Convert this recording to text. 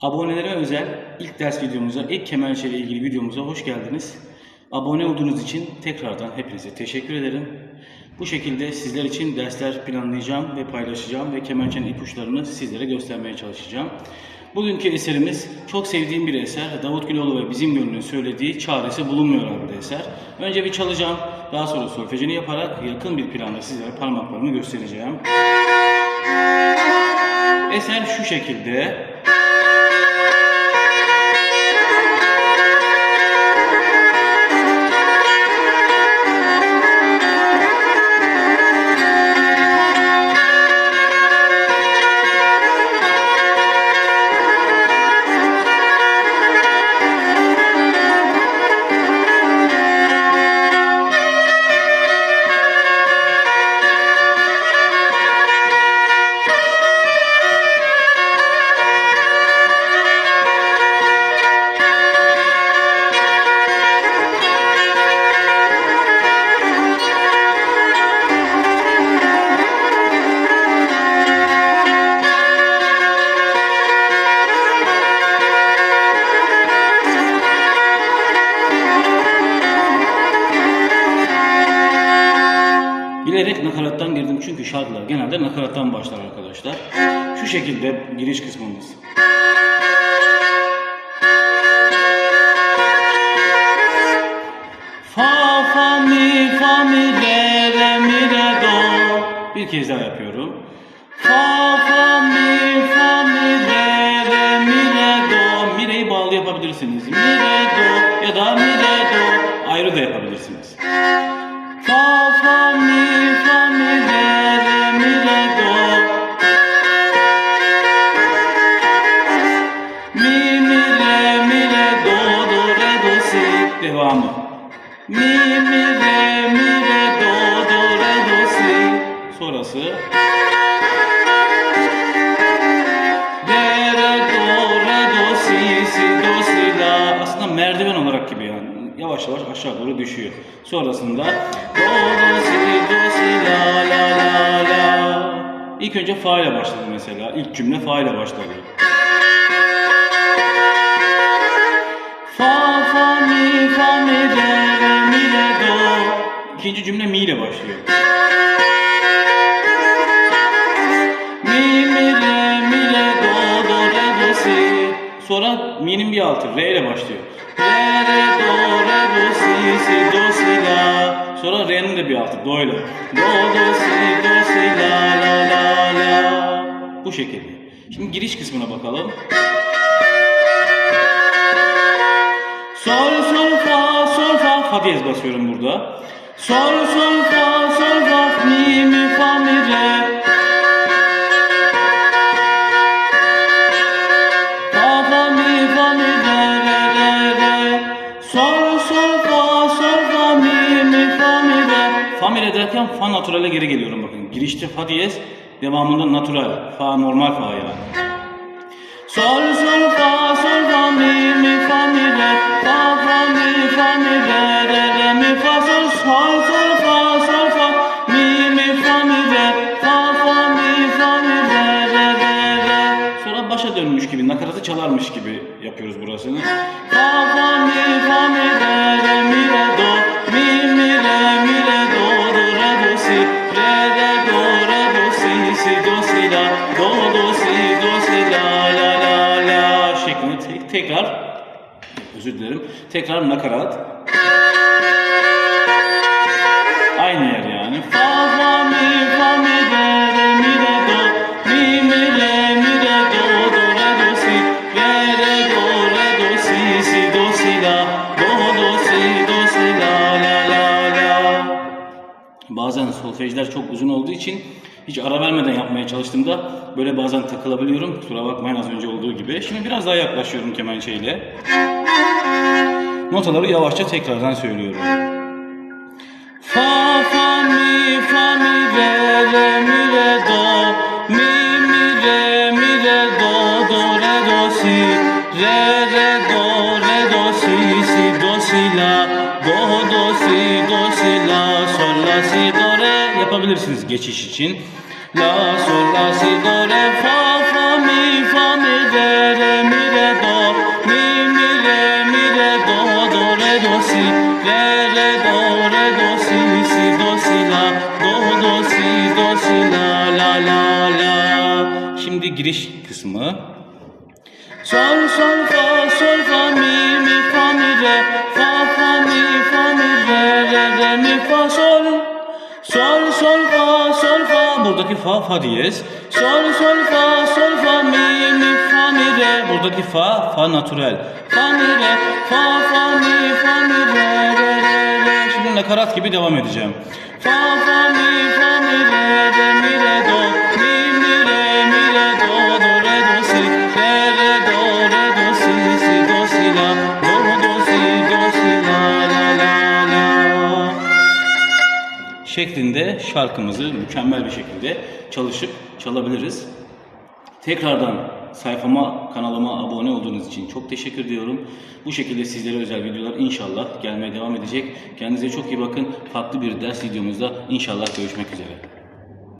Abonelere özel ilk ders videomuza, ilk kemençe ile ilgili videomuza hoş geldiniz. Abone olduğunuz için tekrardan hepinize teşekkür ederim. Bu şekilde sizler için dersler planlayacağım ve paylaşacağım ve kemençenin ipuçlarını sizlere göstermeye çalışacağım. Bugünkü eserimiz çok sevdiğim bir eser. Davut Güloğlu ve Bizim Gönlü'nün söylediği Çaresi Bulunmuyor adlı eser. Önce bir çalacağım, daha sonra solfejini yaparak yakın bir planda sizlere parmaklarımı göstereceğim. Eser şu şekilde. Bilerek nakarattan girdim çünkü şarkılar genelde nakarattan başlar arkadaşlar. Şu şekilde giriş kısmımız. Fa fa mi fa mi re re mi re do. Bir kez daha yapıyorum. Devamı. Mi mi re mi re do do re do si. Sonrası. Re re do re do si si do si la. Aslında merdiven olarak gibi yani. Yavaş yavaş aşağı doğru düşüyor. Sonrasında do do si do si la la la la. İlk önce fa ile başladı mesela. İlk cümle fa ile başladı. İkinci cümle mi ile başlıyor. Mi mi re mi re do do re do si. Sonra mi'nin bir altı re ile başlıyor. Re re do re do si si do si la. Sonra re'nin de bir altı do ile. Do do si do si la la la la. Bu şekilde. Şimdi giriş kısmına bakalım. Sol sol fa sol fa fa diyez basıyorum burada. Sol sol fa sol fa mi mi fa mi re. Fa mi fa re re re re. Sol sol fa sol fa mi mi fa mi derken fa naturale geri geliyorum bakın. Girişte fa diyez, devamında natural. Fa normal fa yani. Sol sol fa çalarmış gibi yapıyoruz burasını. Fa fa mi fa mi re re mi re do mi mi re mi re do do re do si re re do re do si si do si la do do si do si la la la la şeklinde te- tekrar özür dilerim tekrar nakarat. Aynı yer yani. Fa fa mi Solfejler çok uzun olduğu için hiç ara vermeden yapmaya çalıştığımda böyle bazen takılabiliyorum. Kusura bakmayın az önce olduğu gibi. Şimdi biraz daha yaklaşıyorum kemençeyle. Notaları yavaşça tekrardan söylüyorum. Fa fa mi fa mi re re mi re do mi mi re mi re do do re do si re re do re do si si do si la do do si do si la sol la si do tutabilirsiniz geçiş için. La sol la si do re fa fa mi fa mi re re mi re do mi mi re mi re do do re do si re re do re do si si do si la do do si do si la la la la. Şimdi giriş kısmı. Sol sol fa sol fa mi mi fa mi re fa fa mi fa mi re re re mi fa sol buradaki fa fa diyez sol sol fa sol fa mi mi fa mi re. Buradaki fa fa natürel fa mi re. Fa fa mi fa mi re re re re. Şimdi nakarat gibi devam edeceğim. Fa fa mi fa mi re re mi şeklinde şarkımızı mükemmel bir şekilde çalışıp çalabiliriz. Tekrardan sayfama, kanalıma abone olduğunuz için çok teşekkür ediyorum. Bu şekilde sizlere özel videolar inşallah gelmeye devam edecek. Kendinize çok iyi bakın. Farklı bir ders videomuzda inşallah görüşmek üzere.